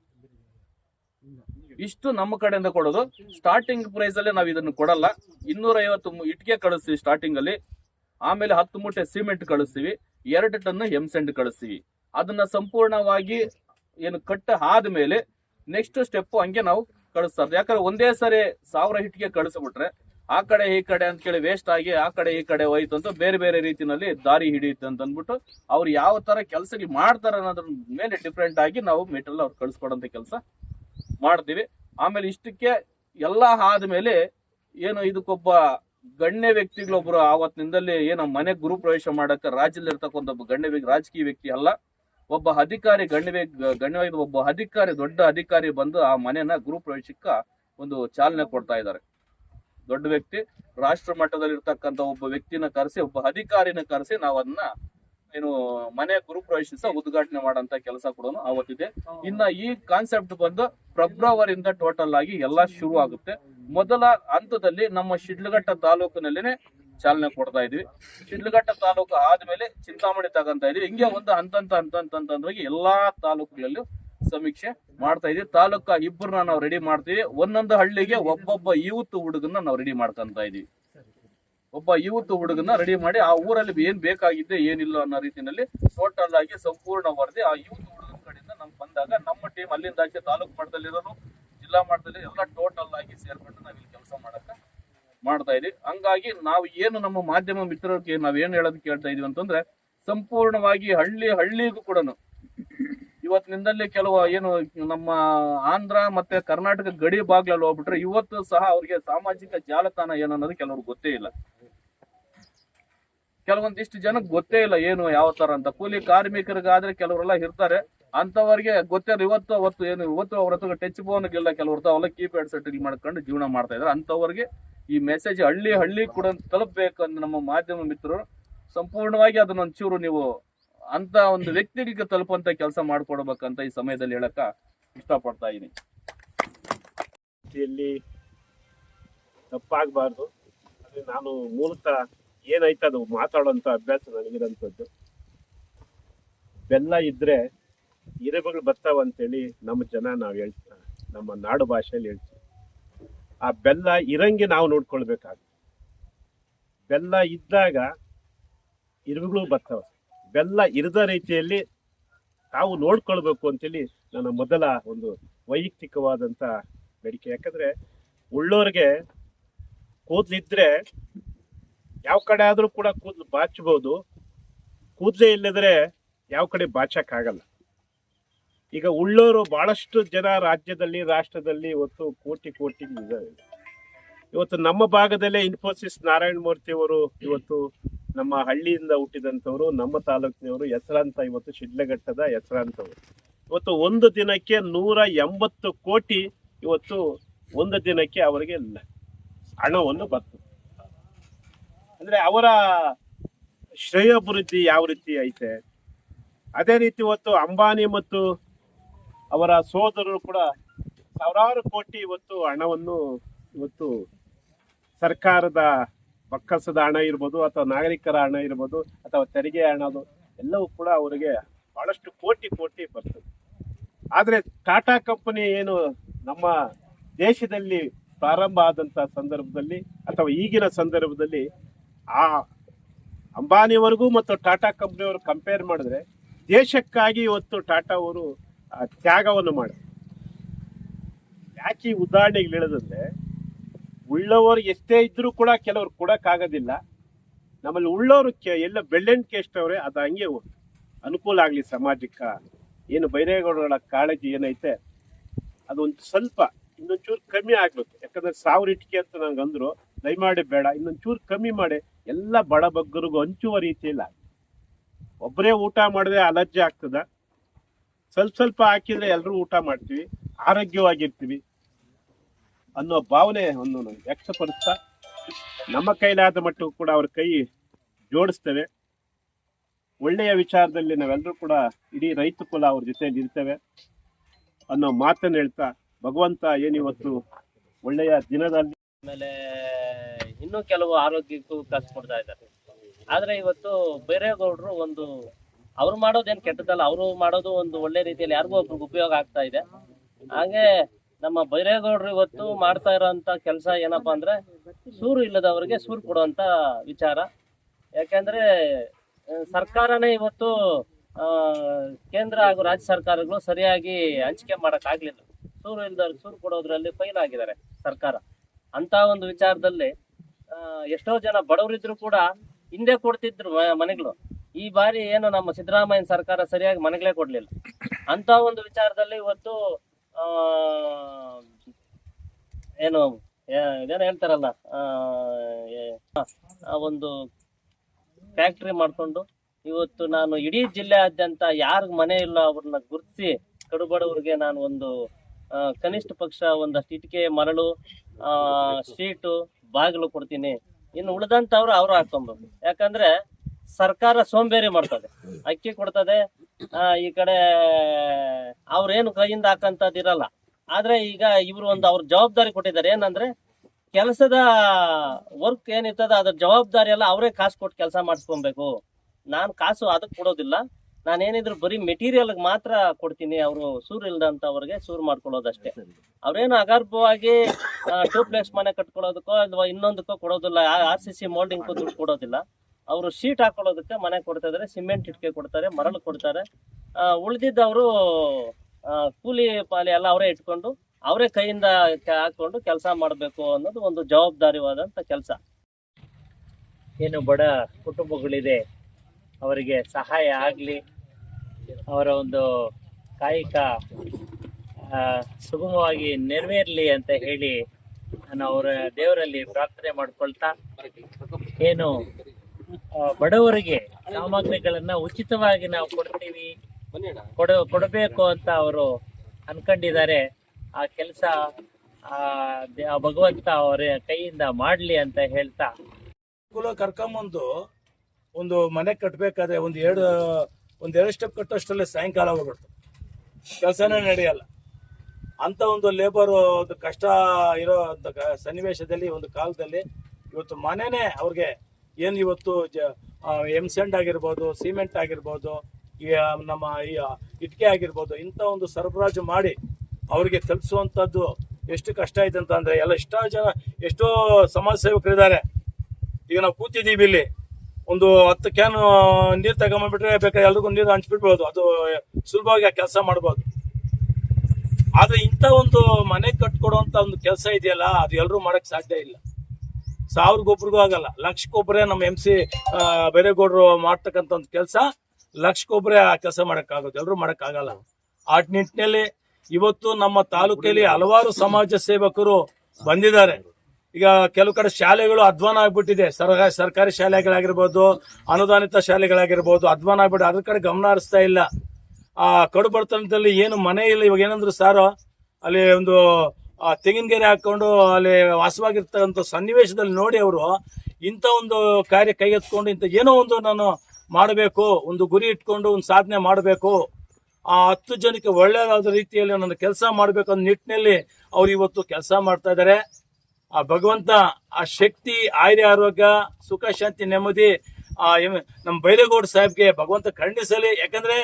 ಇಷ್ಟು ನಮ್ಮ ಕಡೆಯಿಂದ ಕೊಡೋದು. ಸ್ಟಾರ್ಟಿಂಗ್ ಪ್ರೈಸ್ ಅಲ್ಲಿ ನಾವು ಇದನ್ನು ಕೊಡಲ್ಲ. ಇನ್ನೂರ ಐವತ್ತು ಇಟ್ಟಿಗೆ ಕಳಿಸ್ತೀವಿ ಸ್ಟಾರ್ಟಿಂಗ್ ಅಲ್ಲಿ. ಆಮೇಲೆ ಹತ್ತು ಮೂಟೆ ಸಿಮೆಂಟ್ ಕಳಿಸ್ತೀವಿ. ಎರಡು ಟನ್ ಎಂಸೆಂಡ್ ಕಳಿಸ್ತೀವಿ. ಅದನ್ನ ಸಂಪೂರ್ಣವಾಗಿ ಏನು ಕಟ್ಟ ಆದ್ಮೇಲೆ ನೆಕ್ಸ್ಟ್ ಸ್ಟೆಪ್ ಹಂಗೆ ನಾವು ಕಳಿಸ್ತಾರೆ. ಯಾಕಂದ್ರೆ ಒಂದೇ ಸರಿ ಸಾವಿರ ಹಿಟ್ಟಿಗೆ ಕಳಿಸ್ಬಿಟ್ರೆ ಆ ಕಡೆ ಈ ಕಡೆ ಅಂತ ಕೇಳಿ ವೇಸ್ಟ್ ಆಗಿ ಆ ಕಡೆ ಈ ಕಡೆ ಹೋಯ್ತು ಅಂತ ಬೇರೆ ಬೇರೆ ರೀತಿನಲ್ಲಿ ದಾರಿ ಹಿಡಿಯುತ್ತೆ ಅಂತ ಅಂದ್ಬಿಟ್ಟು ಅವ್ರು ಯಾವ ತರ ಕೆಲಸ ಮಾಡ್ತಾರೆ ಅನ್ನೋದ್ರ ಮೇಲೆ ಡಿಫ್ರೆಂಟ್ ಆಗಿ ನಾವು ಮೆಟೀರಿಯಲ್ ಅವ್ರು ಕಳಿಸ್ಕೊಡಂತ ಕೆಲಸ ಮಾಡ್ತೀವಿ. ಆಮೇಲೆ ಇಷ್ಟಕ್ಕೆ ಎಲ್ಲ ಆದ್ಮೇಲೆ ಏನು ಇದಕ್ಕೊಬ್ಬ ಗಣ್ಯ ವ್ಯಕ್ತಿಗಳೊಬ್ಬರು ಆವತ್ತಿನಿಂದಲೇ ಏನು ಮನೆ ಗುರು ಪ್ರವೇಶ ಮಾಡಕ್ಕೆ ರಾಜ್ಯದಲ್ಲಿರ್ತಕ್ಕಂಥ ಒಬ್ಬ ಗಣ್ಯ ವ್ಯಕ್ತಿ, ರಾಜಕೀಯ ವ್ಯಕ್ತಿ ಅಲ್ಲ. ಒಬ್ಬ ಅಧಿಕಾರಿ, ಗಣ್ಯ ಗಣ್ಯ ಒಬ್ಬ ಅಧಿಕಾರಿ, ದೊಡ್ಡ ಅಧಿಕಾರಿ ಬಂದು ಆ ಮನೆಯನ್ನ ಗುರು ಪ್ರವೇಶಕ್ಕೆ ಒಂದು ಚಾಲನೆ ಕೊಡ್ತಾ ಇದ್ದಾರೆ. ದೊಡ್ಡ ವ್ಯಕ್ತಿ, ರಾಷ್ಟ್ರ ಮಟ್ಟದಲ್ಲಿ ಇರ್ತಕ್ಕಂಥ ಒಬ್ಬ ವ್ಯಕ್ತಿನ ಕರೆಸಿ, ಒಬ್ಬ ಅಧಿಕಾರಿನ ಕರೆಸಿ ನಾವು ಅದನ್ನ ಏನು ಮನೆ ಗುರು ಪ್ರವೇಶಿಸ ಉದ್ಘಾಟನೆ ಮಾಡುವಂತ ಕೆಲಸ ಕೂಡ ಆವತ್ತಿದೆ. ಇನ್ನ ಈ ಕಾನ್ಸೆಪ್ಟ್ ಬಂದು ಫೆಬ್ರವರಿಯಿಂದ ಟೋಟಲ್ ಆಗಿ ಎಲ್ಲಾ ಶುರು ಆಗುತ್ತೆ. ಮೊದಲ ಹಂತದಲ್ಲಿ ನಮ್ಮ ಶಿಡ್ಲಘಟ್ಟ ತಾಲೂಕಿನಲ್ಲಿನೇ ಚಾಲನೆ ಕೊಡ್ತಾ ಇದೀವಿ. ಶಿಡ್ಲಘಟ್ಟ ತಾಲೂಕು ಆದ್ಮೇಲೆ ಚಿಂತಾಮಣಿ ತಗೊಂತ ಇದೀವಿ. ಹಿಂಗೆ ಒಂದು ಹಂತ ಹಂತ ಹಂತ ಹಂತ ಹಂತವಾಗಿ ಎಲ್ಲಾ ತಾಲೂಕುಗಳಲ್ಲೂ ಸಮೀಕ್ಷೆ ಮಾಡ್ತಾ ಇದೀವಿ. ತಾಲೂಕ ಇಬ್ಬರನ್ನ ನಾವು ರೆಡಿ ಮಾಡ್ತೀವಿ. ಒಂದೊಂದು ಹಳ್ಳಿಗೆ ಒಬ್ಬೊಬ್ಬ ಯೂತ್ ಹುಡುಗನ್ನ ನಾವು ರೆಡಿ ಮಾಡ್ಕೊಂತ ಇದೀವಿ. ಒಬ್ಬ ಇವತ್ತು ಹುಡುಗನ ರೆಡಿ ಮಾಡಿ ಆ ಊರಲ್ಲಿ ಏನ್ ಬೇಕಾಗಿದೆ, ಏನಿಲ್ಲ ಅನ್ನೋ ರೀತಿಯಲ್ಲಿ ಟೋಟಲ್ ಆಗಿ ಸಂಪೂರ್ಣ ವರದಿ ಆ ಯೂತ್ ಹುಡುಗನ ಕಡೆಯಿಂದ ನಮ್ಗೆ ಬಂದಾಗ ನಮ್ಮ ಟೀಮ್ ಅಲ್ಲಿಂದ ಆಚೆ ತಾಲೂಕು ಮಟ್ಟದಲ್ಲಿರೋನು ಜಿಲ್ಲಾ ಮಟ್ಟದಲ್ಲಿ ಎಲ್ಲ ಟೋಟಲ್ ಆಗಿ ಸೇರ್ಕೊಂಡು ನಾವು ಕೆಲಸ ಮಾಡಕ್ಕ ಮಾಡ್ತಾ ಇದೀವಿ. ಹಂಗಾಗಿ ನಾವು ಏನು ನಮ್ಮ ಮಾಧ್ಯಮ ಮಿತ್ರರಿಗೆ ನಾವೇನು ಹೇಳೋದು ಕೇಳ್ತಾ ಇದೀವಿ ಅಂತಂದ್ರೆ ಸಂಪೂರ್ಣವಾಗಿ ಹಳ್ಳಿ ಹಳ್ಳಿಗೂ ಕೂಡ ಇವತ್ತಿನಿಂದಲೇ ಕೆಲವು ಏನು ನಮ್ಮ ಆಂಧ್ರ ಮತ್ತೆ ಕರ್ನಾಟಕ ಗಡಿ ಬಾಗ್ಲಲ್ಲಿ ಹೋಗ್ಬಿಟ್ರೆ ಇವತ್ತು ಸಹ ಅವ್ರಿಗೆ ಸಾಮಾಜಿಕ ಜಾಲತಾಣ ಏನನ್ನೋದು ಕೆಲವ್ರಿಗೆ ಗೊತ್ತೇ ಇಲ್ಲ. ಕೆಲವೊಂದಿಷ್ಟು ಜನಕ್ಕೆ ಗೊತ್ತೇ ಇಲ್ಲ ಏನು ಯಾವ ತರ ಅಂತ. ಕೂಲಿ ಕಾರ್ಮಿಕರಿಗಾದ್ರೆ ಕೆಲವರೆಲ್ಲ ಇರ್ತಾರೆ. ಅಂತವರಿಗೆ ಗೊತ್ತಿರ ಇವತ್ತು ಅವತ್ತು ಏನು, ಇವತ್ತು ಅವ್ರ ಹತ್ರ ಟಚ್ ಫೋನ್ ಕೆಲವ್ರು ಅವೆಲ್ಲ ಕೀಪ್ಯಾಡ್ ಸೆಟ್ಟಿಂಗ್ ಮಾಡ್ಕೊಂಡು ಜೀವನ ಮಾಡ್ತಾ ಇದ್ದಾರೆ. ಅಂತವರಿಗೆ ಈ ಮೆಸೇಜ್ ಹಳ್ಳಿ ಹಳ್ಳಿ ಕೂಡ ತಲುಪಬೇಕು ಅಂತ ನಮ್ಮ ಮಾಧ್ಯಮ ಮಿತ್ರರು ಸಂಪೂರ್ಣವಾಗಿ ಅದನ್ನ ಒಂಚೂರು ನೀವು ಅಂತ ಒಂದು ವ್ಯಕ್ತಿಗಳಿಗೆ ತಲುಪಂತ ಕೆಲಸ ಮಾಡ್ಕೊಡ್ಬೇಕಂತ ಈ ಸಮಯದಲ್ಲಿ ಹೇಳಕ ಇಷ್ಟಪಡ್ತಾ ಇದ್ದೀನಿ. ತಪ್ಪಾಗಬಾರ್ದು. ನಾನು ಮೂಲತಃ ಏನಾಯ್ತು ಅದು ಮಾತಾಡೋಂಥ ಅಭ್ಯಾಸ ನನಗಿರೋಂಥದ್ದು ಬೆಲ್ಲ ಇದ್ದರೆ ಇರುವೆಗಳು ಬರ್ತಾವಂತೇಳಿ ನಮ್ಮ ಜನ ನಾವು ಹೇಳ್ತೀವಿ ನಮ್ಮ ನಾಡು ಭಾಷೆಯಲ್ಲಿ ಹೇಳ್ತೀವಿ. ಆ ಬೆಲ್ಲ ಇರಂಗೆ ನಾವು ನೋಡ್ಕೊಳ್ಬೇಕಾಗುತ್ತೆ. ಬೆಲ್ಲ ಇದ್ದಾಗ ಇರುವೆಗಳು ಬರ್ತಾವೆ. ಬೆಲ್ಲ ಇರದ ರೀತಿಯಲ್ಲಿ ತಾವು ನೋಡ್ಕೊಳ್ಬೇಕು ಅಂತೇಳಿ ನನ್ನ ಮೊದಲ ಒಂದು ವೈಯಕ್ತಿಕವಾದಂಥ ಬೇಡಿಕೆ. ಯಾಕಂದರೆ ಉಳ್ಳೋರಿಗೆ ಕೂದಲಿದ್ರೆ ಯಾವ ಕಡೆ ಆದರೂ ಕೂಡ ಕೂದಲು ಬಾಚಬಹುದು ಕೂದಲೇ ಇಲ್ಲದ್ರೆ ಯಾವ ಕಡೆ ಬಾಚಕ್ಕಾಗಲ್ಲ. ಈಗ ಉಳ್ಳೋರು ಬಹಳಷ್ಟು ಜನ ರಾಜ್ಯದಲ್ಲಿ, ರಾಷ್ಟ್ರದಲ್ಲಿ ಇವತ್ತು ಕೋಟಿ ಕೋಟಿ ಇವತ್ತು ನಮ್ಮ ಭಾಗದಲ್ಲೇ ಇನ್ಫೋಸಿಸ್ ನಾರಾಯಣ ಮೂರ್ತಿ ಅವರು ಇವತ್ತು ನಮ್ಮ ಹಳ್ಳಿಯಿಂದ ಹುಟ್ಟಿದಂಥವರು, ನಮ್ಮ ತಾಲೂಕಿನವರು ಹೆಸರಾಂತ ಇವತ್ತು ಶಿಡ್ಲಘಟ್ಟದ ಹೆಸರಾಂತವರು. ಇವತ್ತು ಒಂದು ದಿನಕ್ಕೆ ನೂರ ಎಂಬತ್ತು ಕೋಟಿ ಇವತ್ತು ಒಂದು ದಿನಕ್ಕೆ ಅವರಿಗೆ ಹಣವನ್ನು ಬರ್ತದೆ ಅಂದ್ರೆ ಅವರ ಶ್ರೇಯೋಭಿವೃದ್ಧಿ ಯಾವ ರೀತಿ ಐತೆ? ಅದೇ ರೀತಿ ಇವತ್ತು ಅಂಬಾನಿ ಮತ್ತು ಅವರ ಸೋದರರು ಕೂಡ ಸಾವಿರಾರು ಕೋಟಿ ಇವತ್ತು ಹಣವನ್ನು ಇವತ್ತು ಸರ್ಕಾರದ ಬಕ್ಕಸದ ಹಣ ಇರ್ಬೋದು ಅಥವಾ ನಾಗರಿಕರ ಹಣ ಇರ್ಬೋದು ಅಥವಾ ತೆರಿಗೆ ಹಣದು ಎಲ್ಲವೂ ಕೂಡ ಅವರಿಗೆ ಬಹಳಷ್ಟು ಕೋಟಿ ಕೋಟಿ ಬರ್ತದೆ. ಆದರೆ ಟಾಟಾ ಕಂಪನಿ ಏನು ನಮ್ಮ ದೇಶದಲ್ಲಿ ಪ್ರಾರಂಭ ಆದಂಥ ಸಂದರ್ಭದಲ್ಲಿ ಅಥವಾ ಈಗಿನ ಸಂದರ್ಭದಲ್ಲಿ ಆ ಅಂಬಾನಿವರೆಗೂ ಮತ್ತು ಟಾಟಾ ಕಂಪ್ನಿಯವರು ಕಂಪೇರ್ ಮಾಡಿದ್ರೆ ದೇಶಕ್ಕಾಗಿ ಇವತ್ತು ಟಾಟಾ ಅವರು ತ್ಯಾಗವನ್ನು ಮಾಡಿ ಯಾಕೆ ಉದಾಹರಣೆಗೆ ಹೇಳೋದಂದ್ರೆ, ಉಳ್ಳವರು ಎಷ್ಟೇ ಇದ್ರೂ ಕೂಡ ಕೆಲವರು ಕೊಡೋಕ್ಕಾಗೋದಿಲ್ಲ. ನಮ್ಮಲ್ಲಿ ಉಳ್ಳವರು ಕೆ, ಎಲ್ಲ ಬೆಳ್ಳೆಣಿಕೆ ಎಷ್ಟವ್ರೆ ಅದು ಹಂಗೆ ಅನುಕೂಲ ಆಗಲಿ ಸಮಾಜಕ್ಕೆ ಏನು ಬೈರೇಗೌಡರ ಕಾಳಜಿ ಏನೈತೆ, ಅದೊಂದು ಸ್ವಲ್ಪ, ಇನ್ನೊಂಚೂರು ಕಮ್ಮಿ ಆಗ್ಬೇಕು. ಯಾಕಂದ್ರೆ ಸಾವಿರ ಇಟ್ಟಿಗೆ ಅಂತ ನಂಗೆ ಅಂದ್ರು ದಯಮಾಡಿ ಬೇಡ, ಇನ್ನೊಂಚೂರು ಕಮ್ಮಿ ಮಾಡಿ ಎಲ್ಲ ಬಡ ಬಗ್ಗರಿಗೂ ಹಂಚುವ ರೀತಿಯಲ್ಲಿ ಆಗಿದೆ ಒಬ್ಬರೇ ಊಟ ಮಾಡಿದ್ರೆ ಅಲರ್ಜಿ ಆಗ್ತದ. ಸ್ವಲ್ಪ ಸ್ವಲ್ಪ ಹಾಕಿದ್ರೆ ಎಲ್ಲರೂ ಊಟ ಮಾಡ್ತೀವಿ, ಆರೋಗ್ಯವಾಗಿರ್ತೀವಿ ಅನ್ನೋ ಭಾವನೆ ಒಂದು ವ್ಯಕ್ತಪಡಿಸ್ತಾ ನಮ್ಮ ಕೈಲಾದ ಮಟ್ಟಿಗೂ ಕೂಡ ಅವ್ರ ಕೈ ಜೋಡಿಸ್ತೇವೆ. ಒಳ್ಳೆಯ ವಿಚಾರದಲ್ಲಿ ನಾವೆಲ್ಲರೂ ಕೂಡ ಇಡೀ ರೈತ ಕುಲ ಅವ್ರ ಜೊತೆ ಇರ್ತೇವೆ ಅನ್ನೋ ಮಾತನ್ನು ಹೇಳ್ತಾ ಭಗವಂತ ಏನಿವತ್ತು ಒಳ್ಳೆಯ ದಿನದಲ್ಲಿ ಆಮೇಲೆ ಇನ್ನೂ ಕೆಲವು ಆರೋಗ್ಯಕ್ಕೂ ಕಾಸು ಕೊಡ್ತಾ ಇದ್ದಾರೆ. ಆದ್ರೆ ಇವತ್ತು ಬೇರೆಗೌಡರು ಒಂದು ಅವ್ರು ಮಾಡೋದೇನ್ ಕೆಟ್ಟದಲ್ಲ ಅವರು ಮಾಡೋದು ಒಂದು ಒಳ್ಳೆ ರೀತಿಯಲ್ಲಿ ಯಾರಿಗೂ ಒಬ್ರಿಗೆ ಉಪಯೋಗ ಆಗ್ತಾ ಇದೆ. ಹಾಗೆ ನಮ್ಮ ಬೈರೇಗೌಡರು ಇವತ್ತು ಮಾಡ್ತಾ ಇರೋಂತ ಕೆಲಸ ಏನಪ್ಪಾ ಅಂದ್ರೆ ಸೂರು ಇಲ್ಲದವರಿಗೆ ಸೂರು ಕೊಡುವಂತ ವಿಚಾರ. ಯಾಕೆಂದ್ರೆ ಸರ್ಕಾರನೇ ಇವತ್ತು ಕೇಂದ್ರ ಹಾಗೂ ರಾಜ್ಯ ಸರ್ಕಾರಗಳು ಸರಿಯಾಗಿ ಹಂಚಿಕೆ ಮಾಡಕ್ ಆಗ್ಲಿಲ್ಲ. ಸೂರು ಇಲ್ಲದವ್ರಿಗೆ ಸೂರು ಕೊಡೋದ್ರಲ್ಲಿ ಫೈಲ್ ಆಗಿದ್ದಾರೆ ಸರ್ಕಾರ. ಅಂತ ಒಂದು ವಿಚಾರದಲ್ಲಿ ಎಷ್ಟೋ ಜನ ಬಡವರಿದ್ರು ಕೂಡ ಹಿಂದೆ ಕೊಡ್ತಿದ್ರು ಮನೆಗಳು. ಈ ಬಾರಿ ಏನು ನಮ್ಮ ಸಿದ್ದರಾಮಯ್ಯ ಸರ್ಕಾರ ಸರಿಯಾಗಿ ಮನೆಗಳೇ ಕೊಡ್ಲಿಲ್ಲ. ಅಂತ ಒಂದು ವಿಚಾರದಲ್ಲಿ ಇವತ್ತು ಏನು ಇದೇನು ಹೇಳ್ತಾರಲ್ಲ ಆ, ಒಂದು ಫ್ಯಾಕ್ಟ್ರಿ ಮಾಡ್ಕೊಂಡು ಇವತ್ತು ನಾನು ಇಡೀ ಜಿಲ್ಲೆಯಾದ್ಯಂತ ಯಾರಿಗ್ ಮನೆ ಇಲ್ಲ ಅವ್ರನ್ನ ಗುರುತಿಸಿ ಕಡುಬಡವ್ರಿಗೆ ನಾನು ಒಂದು ಕನಿಷ್ಠ ಪಕ್ಷ ಒಂದಷ್ಟು ಇಟ್ಟಿಗೆ ಮರಳು ಆ ಶೀಟು ಬಾಗಿಲು ಕೊಡ್ತೀನಿ. ಇನ್ನು ಉಳಿದಂತವ್ರು ಅವ್ರು ಹಾಕೊಬೇಕು ಯಾಕಂದ್ರೆ ಸರ್ಕಾರ ಸೋಂಬೇರಿ ಮಾಡ್ತದೆ. ಅಕ್ಕಿ ಕೊಡ್ತದೆ. ಈ ಕಡೆ ಅವ್ರೇನು ಕೈಯಿಂದ ಹಾಕಂತದಿರಲ್ಲ ಆದ್ರೆ ಈಗ ಇವ್ರು ಒಂದು ಅವ್ರ ಜವಾಬ್ದಾರಿ ಕೊಟ್ಟಿದ್ದಾರೆ. ಏನಂದ್ರೆ ಕೆಲಸದ ವರ್ಕ್ ಏನಿರ್ತದ ಅದ್ರ ಜವಾಬ್ದಾರಿ ಎಲ್ಲ ಅವರೇ ಕಾಸು ಕೊಟ್ಟು ಕೆಲಸ ಮಾಡಿಸ್ಕೊಬೇಕು ನಾನು ಕಾಸು ಅದಕ್ಕೆ ಕೊಡೋದಿಲ್ಲ. ನಾನೇನಿದ್ರು ಬರೀ ಮೆಟೀರಿಯಲ್ ಮಾತ್ರ ಕೊಡ್ತೀನಿ. ಅವರು ಸೂರ್ ಇಲ್ದಂತವ್ರಿಗೆ ಸೂರ್ ಮಾಡ್ಕೊಳ್ಳೋದಷ್ಟೇ. ಅವ್ರೇನು ಅಗರ್ಭವಾಗಿ ಟೂಪ್ಲೆಕ್ಸ್ ಮನೆ ಕಟ್ಕೊಳ್ಳೋದಕ್ಕೋ ಅಥವಾ ಇನ್ನೊಂದಕ್ಕೋ ಕೊಡೋದಿಲ್ಲ. ಆರ್ ಸಿ ಸಿ ಮೋಲ್ಡಿಂಗ್ ದುಡ್ಡು ಕೊಡೋದಿಲ್ಲ. ಅವರು ಶೀಟ್ ಹಾಕೊಳ್ಳೋದಕ್ಕೆ ಮನೆ ಕೊಡ್ತಾ ಇದ್ದಾರೆ ಸಿಮೆಂಟ್ ಇಟ್ಕೆ ಕೊಡ್ತಾರೆ, ಮರಳು ಕೊಡ್ತಾರೆ. ಉಳಿದಿದ್ದವರು ಕೂಲಿ ಪಾಲಿ ಎಲ್ಲ ಅವರೇ ಇಟ್ಕೊಂಡು, ಅವರೇ ಕೈಯಿಂದ ಹಾಕೊಂಡು ಕೆಲಸ ಮಾಡಬೇಕು ಅನ್ನೋದು ಒಂದು ಜವಾಬ್ದಾರಿವಾದಂಥ ಕೆಲಸ. ಏನು ಬಡ ಕುಟುಂಬಗಳಿದೆ, ಅವರಿಗೆ ಸಹಾಯ ಆಗಲಿ, ಅವರ ಒಂದು ಕಾಯಿಕ ಸುಗಮವಾಗಿ ನೆರವೇರಲಿ ಅಂತ ಹೇಳಿ ನಾನು ಅವರ ದೇವರಲ್ಲಿ ಪ್ರಾರ್ಥನೆ ಮಾಡ್ಕೊಳ್ತಾ, ಏನು ಬಡವರಿಗೆ ಸಾಮಗ್ರಿಗಳನ್ನ ಉಚಿತವಾಗಿ ನಾವು ಕೊಡ್ತೀವಿ, ಕೊಡ, ಕೊಡಬೇಕು ಅಂತ ಅವರು ಅನ್ಕೊಂಡಿದ್ದಾರೆ. ಆ ಕೆಲಸ, ಆ ಭಗವಂತ ಅವರ ಕೈಯಿಂದ ಮಾಡ್ಲಿ ಅಂತ ಹೇಳ್ತಾ. ಕರ್ಕೊಂಬಂದು ಒಂದು ಮನೆ ಕಟ್ಟಬೇಕಾದ್ರೆ ಒಂದು ಎರಡು ಒಂದು ಎರಡು ಸ್ಟೆಪ್ ಕಟ್ಟೋಷ್ಟರಲ್ಲಿ ಸಾಯಂಕಾಲ ಹೋಗ್ಬಿಡ್ತು ಕೆಲಸನೇ ನಡೆಯಲ್ಲ. ಅಂತ ಒಂದು ಲೇಬರ್ ಒಂದು ಕಷ್ಟ ಇರೋ ಅಂತ ಸನ್ನಿವೇಶದಲ್ಲಿ, ಒಂದು ಕಾಲದಲ್ಲಿ ಇವತ್ತು ಮನೆನೇ ಅವ್ರಿಗೆ ಏನು ಇವತ್ತು ಎಂ ಸೆಂಡ್ ಆಗಿರ್ಬೋದು ಸಿಮೆಂಟ್ ಆಗಿರ್ಬೋದು ನಮ್ಮ ಈ ಇಟ್ಕೆ ಆಗಿರ್ಬೋದು, ಇಂಥ ಒಂದು ಸರಬರಾಜು ಮಾಡಿ ಅವ್ರಿಗೆ ತಲುಪಿಸುವಂಥದ್ದು ಎಷ್ಟು ಕಷ್ಟ ಇದೆ ಅಂತ ಅಂದ್ರೆ, ಎಲ್ಲ ಎಷ್ಟೋ ಜನ, ಎಷ್ಟೋ ಸಮಾಜ ಸೇವಕರಿದ್ದಾರೆ ಈಗ ನಾವು ಕೂತಿದ್ದೀವಿ ಇಲ್ಲಿ. ಒಂದು ಹತ್ತು ಕ್ಯಾನ್ ನೀರು ತಗೊಂಬಂದ್ಬಿಟ್ರೆ ಬೇಕಾದ್ರೆ ಎಲ್ರಿಗೂ ನೀರು ಹಂಚ್ಬಿಡ್ಬೋದು. ಅದು ಸುಲಭವಾಗಿ ಆ ಕೆಲಸ ಮಾಡ್ಬೋದು. ಆದ್ರೆ ಇಂಥ ಒಂದು ಮನೆ ಕಟ್ಕೊಡುವಂತ ಒಂದು ಕೆಲಸ ಇದೆಯಲ್ಲ, ಅದು ಎಲ್ಲರೂ ಮಾಡಕ್ ಸಾಧ್ಯ ಇಲ್ಲ. ಸಾವಿರಗೊಬ್ರಿಗೂ ಆಗಲ್ಲ. ಲಕ್ಷಕ್ಕೊಬ್ಬರೇ ನಮ್ಮ ಎಂ ಸಿ ಬೇರೆಗೌಡರು ಮಾಡ್ತಕ್ಕಂಥ ಒಂದು ಕೆಲಸ ಲಕ್ಷಕ್ಕೊಬ್ಬರೇ ಆ ಕೆಲಸ ಮಾಡೋಕ್ಕಾಗುತ್ತೆ ಎಲ್ಲರೂ ಮಾಡೋಕ್ಕಾಗಲ್ಲ ಆ ನಿಟ್ಟಿನಲ್ಲಿ ಇವತ್ತು ನಮ್ಮ ತಾಲೂಕಲ್ಲಿ ಹಲವಾರು ಸಮಾಜ ಸೇವಕರು ಬಂದಿದ್ದಾರೆ. ಈಗ ಕೆಲವು ಕಡೆ ಶಾಲೆಗಳು ಅಧ್ವಾನ ಆಗ್ಬಿಟ್ಟಿದೆ. ಸರ್ಕಾರಿ ಶಾಲೆಗಳಾಗಿರ್ಬೋದು, ಅನುದಾನಿತ ಶಾಲೆಗಳಾಗಿರ್ಬೋದು, ಅಧ್ವಾನ ಆಗ್ಬಿಟ್ಟು ಅದ್ರ ಕಡೆ ಗಮನ ಹರಿಸ್ತಾ ಇಲ್ಲ. ಆ ಕಡು ಬಡತನದಲ್ಲಿ ಏನು ಮನೆ ಇಲ್ಲ. ಇವಾಗ ಏನಂದ್ರು ಸಾರು ಅಲ್ಲಿ ಒಂದು ತೆಂಗಿನಗೆರೆ ಹಾಕೊಂಡು ಅಲ್ಲಿ ವಾಸವಾಗಿರ್ತಕ್ಕಂಥ ಸನ್ನಿವೇಶದಲ್ಲಿ ನೋಡಿ ಅವರು ಇಂಥ ಒಂದು ಕಾರ್ಯ ಕೈಗೆತ್ಕೊಂಡು ಇಂಥ ಏನೋ ಒಂದು ನಾನು ಮಾಡಬೇಕು, ಒಂದು ಗುರಿ ಇಟ್ಕೊಂಡು ಒಂದು ಸಾಧನೆ ಮಾಡಬೇಕು. ಆ ಹತ್ತು ಜನಕ್ಕೆ ಒಳ್ಳೆಯದಾದ ರೀತಿಯಲ್ಲಿ ನನ್ನ ಕೆಲಸ ಮಾಡಬೇಕು ಅನ್ನೋ ನಿಟ್ಟಿನಲ್ಲಿ ಅವ್ರು ಇವತ್ತು ಕೆಲಸ ಮಾಡ್ತಾ ಇದ್ದಾರೆ. ಆ ಭಗವಂತ, ಆ ಶಕ್ತಿ, ಆಯುರ್ಯ, ಆರೋಗ್ಯ, ಸುಖ, ಶಾಂತಿ, ನೆಮ್ಮದಿ, ಆ ನಮ್ಮ ಬೈರೇಗೌಡ ಸಾಹೇಬ್ಗೆ ಭಗವಂತ ಖಂಡಿಸಲಿ ಯಾಕಂದ್ರೆ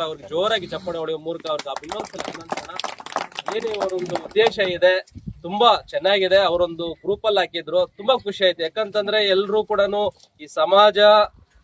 ಅವ್ರಿಗೆ ಜೋರಾಗಿ ಚಪ್ಪಾಳೆ ಹೊಡೆಯುವ ಮೂಲಕ ಅವ್ರಿಗೆ ಅಭಿನಂದನ ಏನೇ ಅವರೊಂದು ಉದ್ದೇಶ ಇದೆ, ತುಂಬಾ ಚೆನ್ನಾಗಿದೆ. ಅವರೊಂದು ಗ್ರೂಪ್ ಅಲ್ಲಿ ಹಾಕಿದ್ರು, ತುಂಬಾ ಖುಷಿ ಆಯ್ತು. ಯಾಕಂತಂದ್ರೆ ಎಲ್ರೂ ಕೂಡ ಈ ಸಮಾಜ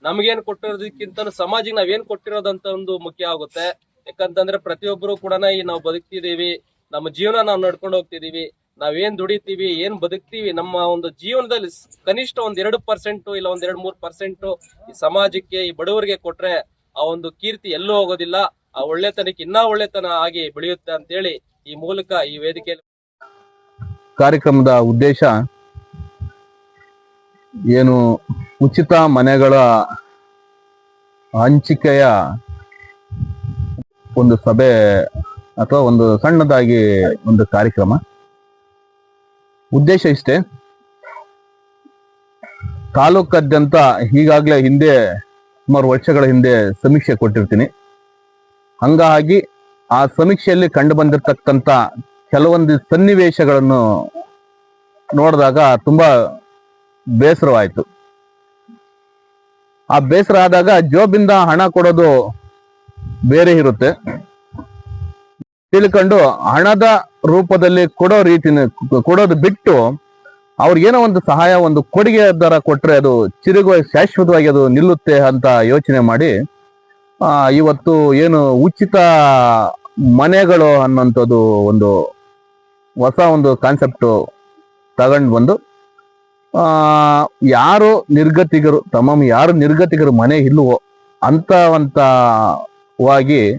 ನಮ್ಗೇನ್ ಕೊಟ್ಟಿರೋದಕ್ಕಿಂತ ಸಮಾಜಕ್ಕೆ ನಾವೇನ್ ಕೊಟ್ಟಿರೋದಂತ ಒಂದು ಮುಖ್ಯ ಆಗುತ್ತೆ. ಯಾಕಂತಂದ್ರೆ ಪ್ರತಿಯೊಬ್ಬರು ಕೂಡ ಈ ನಾವು ಬದುಕ್ತಿದೀವಿ ನಮ್ಮ ಜೀವನ ನಾವು ನಡ್ಕೊಂಡು ಹೋಗ್ತಿದೀವಿ ನಾವೇನ್ ದುಡಿತೀವಿ, ಏನ್ ಬದುಕ್ತೀವಿ, ನಮ್ಮ ಒಂದು ಜೀವನದಲ್ಲಿ ಕನಿಷ್ಠ ಒಂದ್ ಎರಡು ಪರ್ಸೆಂಟ್ ಇಲ್ಲ, ಒಂದ್ ಎರಡು ಮೂರ್ ಪರ್ಸೆಂಟ್ ಈ ಸಮಾಜಕ್ಕೆ, ಈ ಬಡವರಿಗೆ ಕೊಟ್ರೆ ಆ ಒಂದು ಕೀರ್ತಿ ಎಲ್ಲೂ ಹೋಗೋದಿಲ್ಲ. ಆ ಒಳ್ಳೆತನಕ್ಕೆ ಇನ್ನೂ ಒಳ್ಳೆತನ ಆಗಿ ಬೆಳೆಯುತ್ತೆ ಅಂತೇಳಿ ಈ ಮೂಲಕ ಈ ವೇದಿಕೆಯಲ್ಲಿ ಕಾರ್ಯಕ್ರಮದ ಉದ್ದೇಶ ಏನು ಉಚಿತ ಮನೆಗಳ ಹಂಚಿಕೆಯ ಒಂದು ಸಭೆ ಅಥವಾ ಒಂದು ಸಣ್ಣದಾಗಿ ಒಂದು ಕಾರ್ಯಕ್ರಮ. ಉದ್ದೇಶ ಇಷ್ಟೇ. ತಾಲೂಕಾದ್ಯಂತ ಈಗಾಗಲೇ ಹಿಂದೆ ಸುಮಾರು ವರ್ಷಗಳ ಹಿಂದೆ ಸಮೀಕ್ಷೆ ಕೊಟ್ಟಿರ್ತೀನಿ. ಹಂಗಾಗಿ ಆ ಸಮೀಕ್ಷೆಯಲ್ಲಿ ಕಂಡು ಬಂದಿರತಕ್ಕಂಥ ಕೆಲವೊಂದು ಸನ್ನಿವೇಶಗಳನ್ನು ನೋಡಿದಾಗ ತುಂಬಾ ಬೇಸರವಾಯಿತು. ಆ ಬೇಸರ ಆದಾಗ ಜೋಬಿಂದ ಹಣ ಕೊಡೋದು ಬೇರೆ ಇರುತ್ತೆ. ತಿಳ್ಕೊಂಡು ಹಣದ ರೂಪದಲ್ಲಿ ಕೊಡೋ ರೀತಿನ, ಕೊಡೋದು ಬಿಟ್ಟು ಅವ್ರಿಗೇನೋ ಒಂದು ಸಹಾಯ, ಒಂದು ಕೊಡುಗೆ ದರ ಕೊಟ್ರೆ ಅದು ಚಿರುಗುವ ಶಾಶ್ವತವಾಗಿ ಅದು ನಿಲ್ಲುತ್ತೆ ಅಂತ ಯೋಚನೆ ಮಾಡಿ ಇವತ್ತು ಏನು ಉಚಿತ ಮನೆಗಳು ಅನ್ನೋಂಥದ್ದು ಒಂದು ಹೊಸ ಒಂದು ಕಾನ್ಸೆಪ್ಟ್ ತಗೊಂಡು ಬಂದು ಯಾರು ನಿರ್ಗತಿಗರು ತಮ್ಮ ಯಾರು ನಿರ್ಗತಿಗರು ಮನೆ ಇಲ್ಲವೋ ಅಂತವಂತವಾಗಿ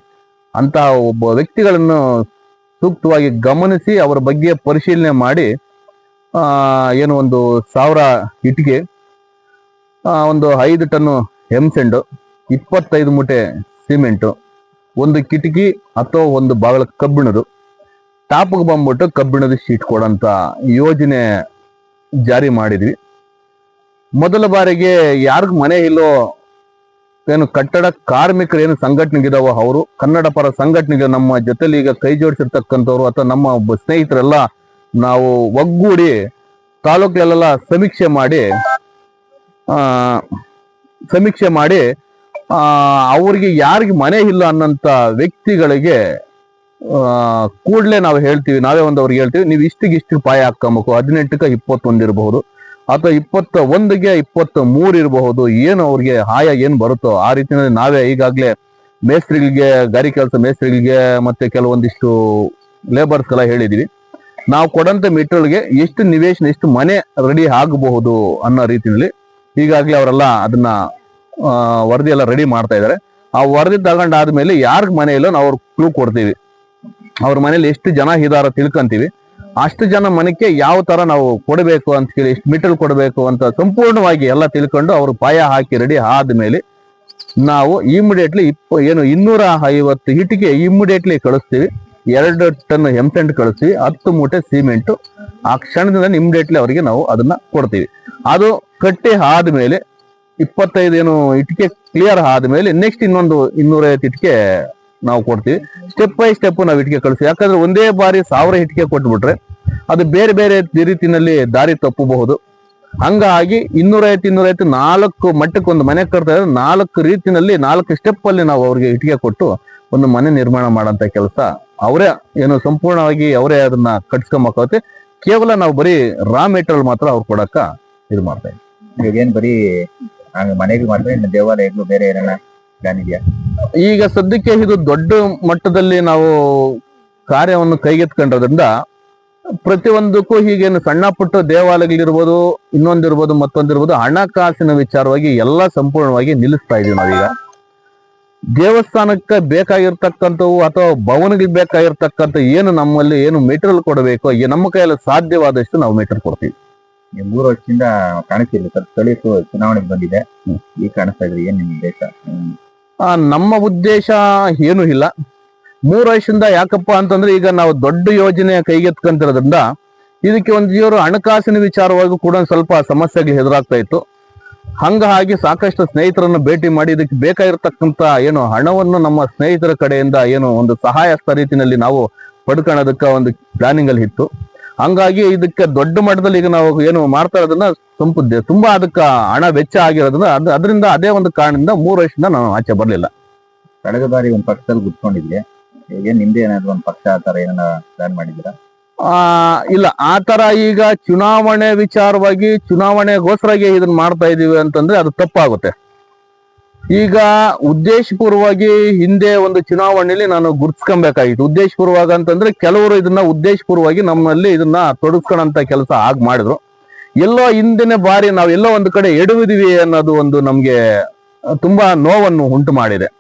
ಅಂತಹ ಒಬ್ಬ ವ್ಯಕ್ತಿಗಳನ್ನು ಸೂಕ್ತವಾಗಿ ಗಮನಿಸಿ ಅವರ ಬಗ್ಗೆ ಪರಿಶೀಲನೆ ಮಾಡಿ ಏನು ಒಂದು ಸಾವಿರ ಇಟ್ಟಿಗೆ ಒಂದು ಐದು ಟನ್ನು ಹೆಮ್ಸೆಂಡು, ಇಪ್ಪತ್ತೈದು ಮೂಟೆ ಸಿಮೆಂಟು, ಒಂದು ಕಿಟಕಿ ಅಥವಾ ಒಂದು ಬಾಗಿಲ ಕಬ್ಬಿಣದು, ಟಾಪ್ಗೆ ಬಂದ್ಬಿಟ್ಟು ಕಬ್ಬಿಣದ ಶೀಟ್ ಕೊಡೋಂಥ ಯೋಜನೆ ಜಾರಿ ಮಾಡಿದ್ವಿ. ಮೊದಲ ಬಾರಿಗೆ ಯಾರಿಗ ಮನೆ ಇಲ್ಲೋ ಏನು ಕಟ್ಟಡ ಕಾರ್ಮಿಕರು ಏನು ಸಂಘಟನೆಗಿದಾವೋ ಅವರು, ಕನ್ನಡ ಪರ ಸಂಘಟನೆಗೆ ನಮ್ಮ ಜೊತೆಲಿ ಈಗ ಕೈ ಜೋಡಿಸಿರ್ತಕ್ಕಂಥವ್ರು ಅಥವಾ ನಮ್ಮ ಸ್ನೇಹಿತರೆಲ್ಲ ನಾವು ಒಗ್ಗೂಡಿ ತಾಲೂಕಲ್ಲೆಲ್ಲ ಸಮೀಕ್ಷೆ ಮಾಡಿ ಸಮೀಕ್ಷೆ ಮಾಡಿ ಅವ್ರಿಗೆ ಯಾರಿಗೆ ಮನೆ ಇಲ್ಲ ಅನ್ನಂತ ವ್ಯಕ್ತಿಗಳಿಗೆ ಕೂಡಲೇ ನಾವು ಹೇಳ್ತೀವಿ, ನಾವೇ ಒಂದು ಅವ್ರಿಗೆ ಹೇಳ್ತೀವಿ, ನೀವು ಇಷ್ಟಿಗೆ ಇಷ್ಟು ಪಾಯ ಹಾಕ್ಕೊಬೇಕು, ಹದಿನೆಂಟಕ್ಕೆ ಇಪ್ಪತ್ತೊಂದು ಇರಬಹುದು, ಅಥವಾ ಇಪ್ಪತ್ತ ಒಂದಿಗೆ ಇಪ್ಪತ್ತ ಮೂರು ಇರಬಹುದು, ಏನು ಅವ್ರಿಗೆ ಆಯ ಏನು ಬರುತ್ತೋ, ಆ ರೀತಿಯಲ್ಲಿ ನಾವೇ ಈಗಾಗಲೇ ಮೇಸ್ತ್ರಿಗಳಿಗೆ ಗಾರಿ ಕೆಲಸ ಮೇಸ್ತ್ರಿಗಳಿಗೆ, ಮತ್ತೆ ಕೆಲವೊಂದಿಷ್ಟು ಲೇಬರ್ಸ್ ಎಲ್ಲ ಹೇಳಿದೀವಿ. ನಾವು ಕೊಡಂತ ಮೆಟೀರಿಯಲ್ಗೆ ಎಷ್ಟು ನಿವೇಶನ, ಎಷ್ಟು ಮನೆ ರೆಡಿ ಆಗಬಹುದು ಅನ್ನೋ ರೀತಿಯಲ್ಲಿ ಈಗಾಗಲೇ ಅವರೆಲ್ಲ ಅದನ್ನ ವರದಿ ಎಲ್ಲ ರೆಡಿ ಮಾಡ್ತಾ ಇದ್ದಾರೆ. ಆ ವರದಿ ತಗೊಂಡಾದ್ಮೇಲೆ ಯಾರಿಗೆ ಮನೆ ಇಲ್ಲ ನಾವು ಅವ್ರ ಕ್ಲೂ ಕೊಡ್ತೀವಿ. ಅವ್ರ ಮನೇಲಿ ಎಷ್ಟು ಜನ ಇದಾರ ತಿಳ್ಕೊಂತೀವಿ. ಅಷ್ಟು ಜನ ಮನೆಗೆ ಯಾವ ತರ ನಾವು ಕೊಡಬೇಕು ಅಂತ ಹೇಳಿ ಎಷ್ಟು ಮೆಟೀರಿಯಲ್ ಕೊಡಬೇಕು ಅಂತ ಸಂಪೂರ್ಣವಾಗಿ ಎಲ್ಲ ತಿಳ್ಕೊಂಡು ಅವ್ರ ಪಾಯ ಹಾಕಿ ರೆಡಿ ಆದ್ಮೇಲೆ ನಾವು ಇಮಿಡಿಯೇಟ್ಲಿ ಇಪ್ಪ, ಏನು ಇನ್ನೂರ ಐವತ್ತು ಇಟ್ಟಿಗೆ ಇಮಿಡಿಯೇಟ್ಲಿ ಕಳಿಸ್ತೀವಿ. ಎರಡು ಟನ್ ಹೆಮ್ಸೆಂಟ್ ಕಳಿಸಿ ಹತ್ತು ಮೂಟೆ ಸಿಮೆಂಟ್ ಆ ಕ್ಷಣದಿಂದ ಇಮಿಡಿಯೇಟ್ಲಿ ಅವರಿಗೆ ನಾವು ಅದನ್ನ ಕೊಡ್ತೀವಿ. ಅದು ಕಟ್ಟಿ ಆದ್ಮೇಲೆ ಇಪ್ಪತ್ತೈದು ಏನು ಇಟ್ಟಿಗೆ ಕ್ಲಿಯರ್ ಆದ್ಮೇಲೆ ನೆಕ್ಸ್ಟ್ ಇನ್ನೊಂದು ಇನ್ನೂರೈವತ್ತು ಇಟ್ಟಿಗೆ ನಾವು ಕೊಡ್ತೀವಿ. ಸ್ಟೆಪ್ ಬೈ ಸ್ಟೆಪ್ ನಾವು ಇಟ್ಟಿಗೆ ಕಳಿಸಿ. ಯಾಕಂದ್ರೆ ಒಂದೇ ಬಾರಿ ಸಾವಿರ ಇಟ್ಟಿಗೆ ಕೊಟ್ಬಿಟ್ರೆ ಅದು ಬೇರೆ ಬೇರೆ ರೀತಿನಲ್ಲಿ ದಾರಿ ತಪ್ಪಬಹುದು. ಹಂಗಾಗಿ ಇನ್ನೂರೈವತ್ತು ಇನ್ನೂರೈವತ್ತು ನಾಲ್ಕು ಮಟ್ಟಕ್ಕೆ ಒಂದು ಮನೆ ಕಟ್ತಾ ಇದ್ರೆ ನಾಲ್ಕು ರೀತಿನಲ್ಲಿ ನಾಲ್ಕು ಸ್ಟೆಪ್ ಅಲ್ಲಿ ನಾವು ಅವ್ರಿಗೆ ಇಟ್ಟಿಗೆ ಕೊಟ್ಟು ಒಂದು ಮನೆ ನಿರ್ಮಾಣ ಮಾಡಂತ ಕೆಲಸ ಅವರೇ ಏನು ಸಂಪೂರ್ಣವಾಗಿ ಅವರೇ ಅದನ್ನ ಕಟ್ಸ್ಕೊಂಬಾಕತ್ತೆ. ಕೇವಲ ನಾವು ಬರೀ ರಾ ಮೆಟೀರಿಯಲ್ ಮಾತ್ರ ಅವ್ರು ಕೊಡಕ್ಕ ಇದು ಮಾಡ್ತಾ ಇದ್ದೀವಿ ಇವಾಗೇನ್ ಬರೀ ಹಂಗ ಮನೆಗೆ ಮಾತ್ರ ಇನ್ನು ದೇವಾಲಯಗಳು ಬೇರೆ ಏನಾರ ಪ್ಲಾನ್ ಇದೆಯಾ? ಈಗ ಸದ್ಯಕ್ಕೆ ಇದು ದೊಡ್ಡ ಮಟ್ಟದಲ್ಲಿ ನಾವು ಕಾರ್ಯವನ್ನು ಕೈಗೆತ್ಕೊಂಡಿರೋದ್ರಿಂದ ಪ್ರತಿಯೊಂದಕ್ಕೂ ಹೀಗೇನು ಸಣ್ಣ ಪುಟ್ಟ ದೇವಾಲಯಗಳಿರ್ಬೋದು ಇನ್ನೊಂದಿರ್ಬೋದು ಮತ್ತೊಂದಿರ್ಬೋದು ಹಣಕಾಸಿನ ವಿಚಾರವಾಗಿ ಎಲ್ಲ ಸಂಪೂರ್ಣವಾಗಿ ನಿಲ್ಲಿಸ್ತಾ ಇದೀವಿ ನಾವೀಗ. ದೇವಸ್ಥಾನಕ್ಕೆ ಬೇಕಾಗಿರ್ತಕ್ಕಂಥವು ಅಥವಾ ಭವನಗಳಿಗೆ ಬೇಕಾಗಿರ್ತಕ್ಕಂಥ ಏನು ನಮ್ಮಲ್ಲಿ ಏನು ಮೆಟೀರಿಯಲ್ ಕೊಡಬೇಕು ಈ ನಮ್ಮ ಕೈಯಲ್ಲಿ ಸಾಧ್ಯವಾದಷ್ಟು ನಾವು ಮೆಟೀರಿಯಲ್ ಕೊಡ್ತೀವಿ. ಮೂರು ವರ್ಷದಿಂದ ಕಾಣಿಸ್ತಿಲ್ಲ ಸರ್. ಸ್ಥಳೀಯ ಚುನಾವಣೆಗೆ ಬಂದಿದೆ. ಈಗ ಕಾಣಿಸ್ತಾ ಇದ್ರೆ ಏನು ನಿಮ್ಮ ಉದ್ದೇಶ? ಆ, ನಮ್ಮ ಉದ್ದೇಶ ಏನು ಇಲ್ಲ. ಮೂರು ವರ್ಷದಿಂದ ಯಾಕಪ್ಪ ಅಂತಂದ್ರೆ ಈಗ ನಾವು ದೊಡ್ಡ ಯೋಜನೆ ಕೈಗೆತ್ಕೊಂತಿರೋದ್ರಿಂದ ಇದಕ್ಕೆ ಒಂದು ಇವರು ಹಣಕಾಸಿನ ವಿಚಾರವಾಗಿ ಕೂಡ ಸ್ವಲ್ಪ ಸಮಸ್ಯೆಗಳು ಎದುರಾಗ್ತಾ ಇತ್ತು. ಹಂಗಾಗಿ ಸಾಕಷ್ಟು ಸ್ನೇಹಿತರನ್ನು ಭೇಟಿ ಮಾಡಿ ಇದಕ್ಕೆ ಬೇಕಾಗಿರ್ತಕ್ಕಂತ ಏನು ಹಣವನ್ನು ನಮ್ಮ ಸ್ನೇಹಿತರ ಕಡೆಯಿಂದ ಏನು ಒಂದು ಸಹಾಯಸ್ತ ರೀತಿಯಲ್ಲಿ ನಾವು ಪಡ್ಕೊಳ್ಳೋದಕ್ಕೆ ಒಂದು ಪ್ಲಾನಿಂಗ್ ಅಲ್ಲಿ ಇತ್ತು. ಹಂಗಾಗಿ ಇದಕ್ಕೆ ದೊಡ್ಡ ಮಟ್ಟದಲ್ಲಿ ಈಗ ನಾವು ಏನು ಮಾಡ್ತಾ ಇರೋದನ್ನ ತುಂಬ ತುಂಬಾ ಅದಕ್ಕೆ ಹಣ ವೆಚ್ಚ ಆಗಿರೋದ್ರಿಂದ ಅದ್- ಅದರಿಂದ ಅದೇ ಒಂದು ಕಾರಣದಿಂದ ಮೂರು ವರ್ಷದಿಂದ ನಾನು ಆಚೆ ಬರಲಿಲ್ಲ. ಕಳೆದ ಬಾರಿ ಒಂದು ಪಕ್ಷದಲ್ಲಿ ಗುತ್ಕೊಂಡಿದ್ದೆ ಈಗ ನಿಮ್ದೇ ಏನಾದ್ರು ಒಂದ್ ಪಕ್ಷ ಆ ಥರ ಏನಾರ ಪ್ಲಾನ್ ಮಾಡಿದ್ದೀರಾ? ಆ, ಇಲ್ಲ, ಆ ತರ ಈಗ ಚುನಾವಣೆ ವಿಚಾರವಾಗಿ ಚುನಾವಣೆಗೋಸ್ಕರಾಗಿ ಇದನ್ನ ಮಾಡ್ತಾ ಇದೀವಿ ಅಂತಂದ್ರೆ ಅದು ತಪ್ಪಾಗುತ್ತೆ. ಈಗ ಉದ್ದೇಶಪೂರ್ವವಾಗಿ ಹಿಂದೆ ಒಂದು ಚುನಾವಣೆಯಲ್ಲಿ ನಾನು ಗುರ್ತಿಸ್ಕೊಬೇಕಾಗಿತ್ತು. ಉದ್ದೇಶಪೂರ್ವಕ ಅಂತಂದ್ರೆ ಕೆಲವರು ಇದನ್ನ ಉದ್ದೇಶಪೂರ್ವವಾಗಿ ನಮ್ಮಲ್ಲಿ ಇದನ್ನ ತೊಡಗಿಸ್ಕೊಳ್ಳೋಂತ ಕೆಲಸ ಆಗ ಮಾಡಿದ್ರು. ಎಲ್ಲೋ ಹಿಂದಿನ ಬಾರಿ ನಾವು ಎಲ್ಲೋ ಒಂದು ಕಡೆ ಎಡುವಿದೀವಿ ಅನ್ನೋದು ಒಂದು ನಮ್ಗೆ ತುಂಬಾ ನೋವನ್ನು ಉಂಟು ಮಾಡಿದೆ.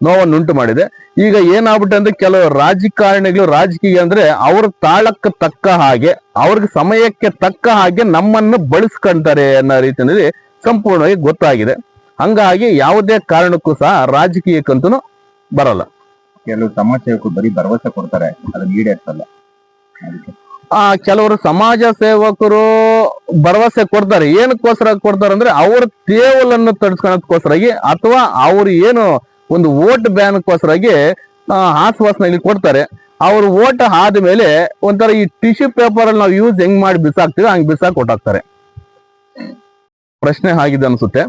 ನೋವನ್ನುಂಟು ಮಾಡಿದೆ. ಈಗ ಏನಾಗ್ಬಿಟ್ಟೆ ಅಂದ್ರೆ ಕೆಲವು ರಾಜಕಾರಣಿಗಳು ರಾಜಕೀಯ ಅಂದ್ರೆ ಅವ್ರ ತಾಳಕ್ಕೆ ತಕ್ಕ ಹಾಗೆ ಅವ್ರಿಗೆ ಸಮಯಕ್ಕೆ ತಕ್ಕ ಹಾಗೆ ನಮ್ಮನ್ನು ಬಳಸ್ಕೊಂತಾರೆ ಅನ್ನೋ ರೀತಿಯಲ್ಲಿ ಸಂಪೂರ್ಣವಾಗಿ ಗೊತ್ತಾಗಿದೆ. ಹಂಗಾಗಿ ಯಾವುದೇ ಕಾರಣಕ್ಕೂ ಸಹ ರಾಜಕೀಯಕ್ಕಂತೂ ಬರಲ್ಲ. ಕೆಲವು ಸಮಾಜಕ್ಕೂ ಸೇವಕರು ಬರೀ ಭರವಸೆ ಕೊಡ್ತಾರೆ ಅದನ್ನ ಈಡೇರ್ಸಲ್ಲ ಆ ಕೆಲವರು ಸಮಾಜ ಸೇವಕರು ಭರವಸೆ ಕೊಡ್ತಾರೆ. ಏನಕ್ಕೋಸ್ಕರ ಕೊಡ್ತಾರೆ ಅಂದ್ರೆ ಅವ್ರ ತೇವಲನ್ನು ತಡ್ಸ್ಕೊಳಕ್ಕೋಸ್ಕರಾಗಿ ಅಥವಾ ಅವ್ರು ಏನು ಒಂದು ವೋಟ್ ಬ್ಯಾನ್ಕೋಸ್ಕರಾಗಿ ಇಲ್ಲಿ ಕೊಡ್ತಾರೆ. ಅವ್ರು ವೋಟ್ ಆದ್ಮೇಲೆ ಒಂಥರ ಈ ಟಿಶ್ಯೂ ಪೇಪರ್ ಅಲ್ಲಿ ನಾವು ಯೂಸ್ ಹೆಂಗ್ ಮಾಡಿ ಬಿಸಾಕ್ತೀವಿ ಹಂಗೆ ಬಿಸಾಕ್ ಕೊಟ್ಟಾಕ್ತಾರೆ ಪ್ರಶ್ನೆ ಆಗಿದೆ ಅನ್ಸುತ್ತೆ.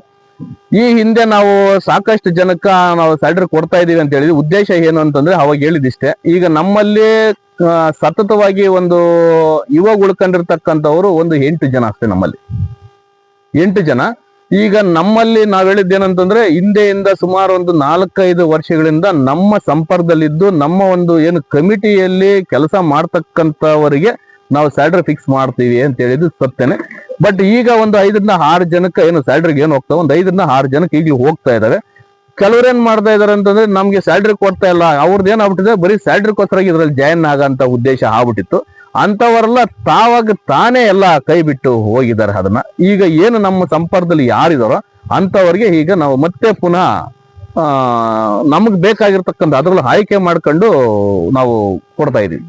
ಈ ಹಿಂದೆ ನಾವು ಸಾಕಷ್ಟು ಜನಕ್ಕ ನಾವು ಸ್ಯಾಲ್ರಿ ಕೊಡ್ತಾ ಇದೀವಿ ಅಂತ ಹೇಳಿದ್ವಿ ಉದ್ದೇಶ ಏನು ಅಂತಂದ್ರೆ ಅವಾಗ ಹೇಳಿದಿಷ್ಟೇ. ಈಗ ನಮ್ಮಲ್ಲಿ ಸತತವಾಗಿ ಒಂದು ಯುವ ಉಳ್ಕೊಂಡಿರ್ತಕ್ಕಂಥವ್ರು ಒಂದು ಎಂಟು ಜನ ಅಷ್ಟೇ ನಮ್ಮಲ್ಲಿ. ಎಂಟು ಜನ. ಈಗ ನಮ್ಮಲ್ಲಿ ನಾವ್ ಹೇಳಿದ್ದೇನಂತಂದ್ರೆ, ಹಿಂದೆಯಿಂದ ಸುಮಾರು ಒಂದು ನಾಲ್ಕೈದು ವರ್ಷಗಳಿಂದ ನಮ್ಮ ಸಂಪರ್ಕದಲ್ಲಿದ್ದು, ನಮ್ಮ ಒಂದು ಏನು ಕಮಿಟಿಯಲ್ಲಿ ಕೆಲಸ ಮಾಡ್ತಕ್ಕಂಥವರಿಗೆ ನಾವು ಸ್ಯಾಲ್ರಿ ಫಿಕ್ಸ್ ಮಾಡ್ತೀವಿ ಅಂತ ಹೇಳಿದ್ದು ಸತ್ತೇನೆ ಬಟ್ ಈಗ ಒಂದು ಐದರಿಂದ ಆರು ಜನಕ್ಕೆ ಏನು ಸ್ಯಾಲ್ರಿಗೆ ಏನು ಹೋಗ್ತಾವೆ ಒಂದು ಐದರಿಂದ ಆರು ಜನಕ್ಕೆ ಈಗಲೂ ಹೋಗ್ತಾ ಇದ್ದಾರೆ ಕೆಲವ್ರು ಏನ್ ಮಾಡ್ತಾ ಇದಾರೆ ಅಂತಂದ್ರೆ, ನಮ್ಗೆ ಸ್ಯಾಲ್ರಿ ಕೊಡ್ತಾ ಇಲ್ಲ. ಅವ್ರದ್ದು ಏನಾಗ್ಬಿಟ್ಟಿದೆ ಬರೀ ಸ್ಯಾಲ್ರಿಗೋಸ್ಕರ ಇದ್ರಲ್ಲಿ ಜಾಯಿನ್ ಆಗಂತ ಉದ್ದೇಶ ಆಗ್ಬಿಟ್ಟಿತ್ತು. ಅಂತವರೆಲ್ಲ ತಾವಾಗ ತಾನೇ ಎಲ್ಲ ಕೈ ಬಿಟ್ಟು ಹೋಗಿದ್ದಾರೆ ಅದನ್ನ. ಈಗ ಏನು ನಮ್ಮ ಸಂಪರ್ಕದಲ್ಲಿ ಯಾರಿದಾರೋ ಅಂತವರಿಗೆ ಈಗ ನಾವು ಮತ್ತೆ ಪುನಃ ನಮಗ್ ಬೇಕಾಗಿರ್ತಕ್ಕಂಥ ಅದ್ರಲ್ಲಿ ಆಯ್ಕೆ ಮಾಡ್ಕೊಂಡು ನಾವು ಕೊಡ್ತಾ ಇದೀವಿ.